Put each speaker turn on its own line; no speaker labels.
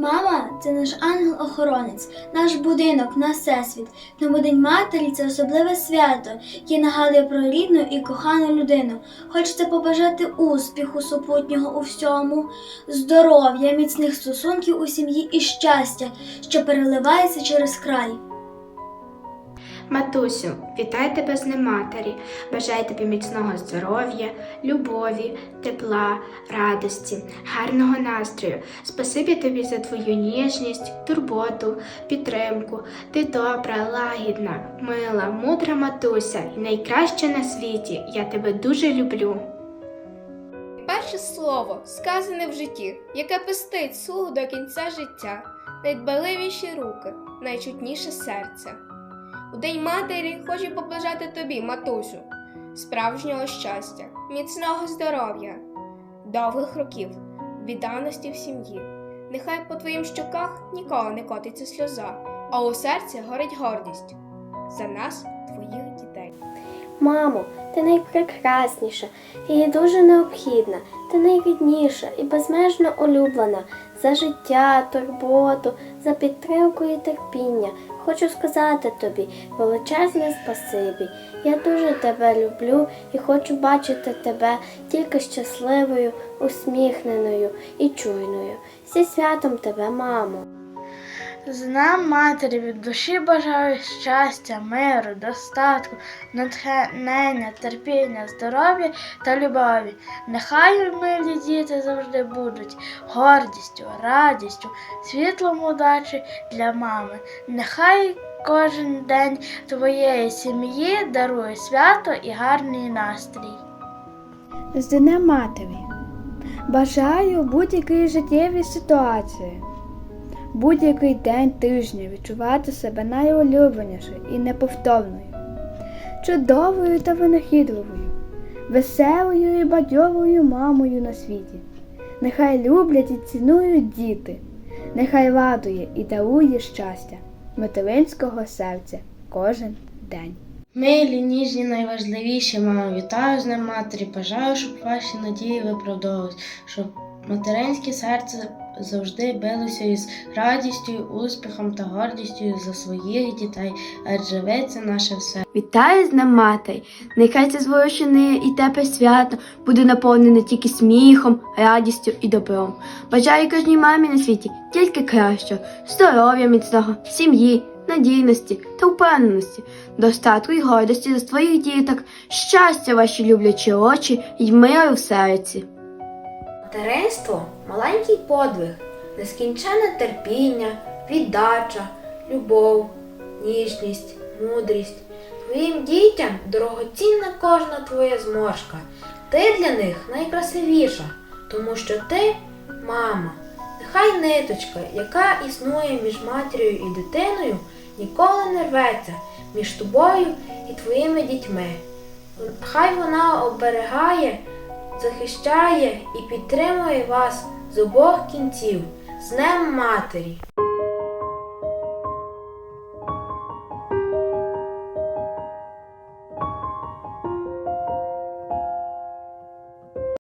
Мама це наш ангел-охоронець, наш будинок, наш всесвіт. Тому День матері це особливе свято, яке нагадує про рідну і кохану людину. Хочеться побажати успіху супутнього у всьому, здоров'я, міцних стосунків у сім'ї і щастя, що переливається через край.
Матусю, вітаю тебе з Днем матері. Бажаю тобі міцного здоров'я, любові, тепла, радості, гарного настрою. Спасибі тобі за твою ніжність, турботу, підтримку. Ти добра, лагідна, мила, мудра матуся і найкраща на світі. Я тебе дуже люблю.
Перше слово, сказане в житті, яке пестить слух до кінця життя, найдбаливіші руки, найчутніше серце. У День матері хочу побажати тобі, матусю, справжнього щастя, міцного здоров'я, довгих років, відданості в сім'ї. Нехай по твоїм щоках ніколи не котиться сльоза, а у серці горить гордість за нас, твоїх дітей.
Мамо, ти найпрекрасніша і дуже необхідна, ти найрідніша і безмежно улюблена за життя, турботу, за підтримку і терпіння. Хочу сказати тобі величезне спасибі. Я дуже тебе люблю і хочу бачити тебе тільки щасливою, усміхненою і чуйною. Зі святом тебе, мамо.
З нам матері від душі бажаю щастя, миру, достатку, натхнення, терпіння, здоров'я та любові. Нехай милі діти завжди будуть гордістю, радістю, світлом удачі для мами. Нехай кожен день твоєї сім'ї дарує свято і гарний настрій.
З Днем матері. Бажаю будь-якій життєвій ситуації, будь-який день тижня відчувати себе найулюбленішою і неповторною, чудовою та винахідливою, веселою і бадьовою мамою на світі. Нехай люблять і цінують діти, нехай радує і дарує щастя материнського серця кожен день.
Милі, ніжні, найважливіші, мамо, вітаю з Днем матері. Бажаю, щоб ваші надії виправдовувались, щоб материнське серце завжди билося із радістю, успіхом та гордістю за своїх дітей, адже ви це наше все.
Вітаю з Днем матері! Нехай це зворушене і тепле свято буде наповнене тільки сміхом, радістю і добром. Бажаю кожній мамі на світі тільки кращого, здоров'я міцного, сім'ї, надійності та впевненості, достатку й гордості за своїх діток, щастя ваші люблячі очі й миру в серці.
Материнство маленький подвиг, нескінченне терпіння, віддача, любов, ніжність, мудрість. Твоїм дітям дорогоцінна кожна твоя зморшка. Ти для них найкрасивіша, тому що ти мама. Нехай ниточка, яка існує між матір'ю і дитиною, ніколи не рветься між тобою і твоїми дітьми. Хай вона оберігає захищає і підтримує вас з обох кінців з Днем Матері.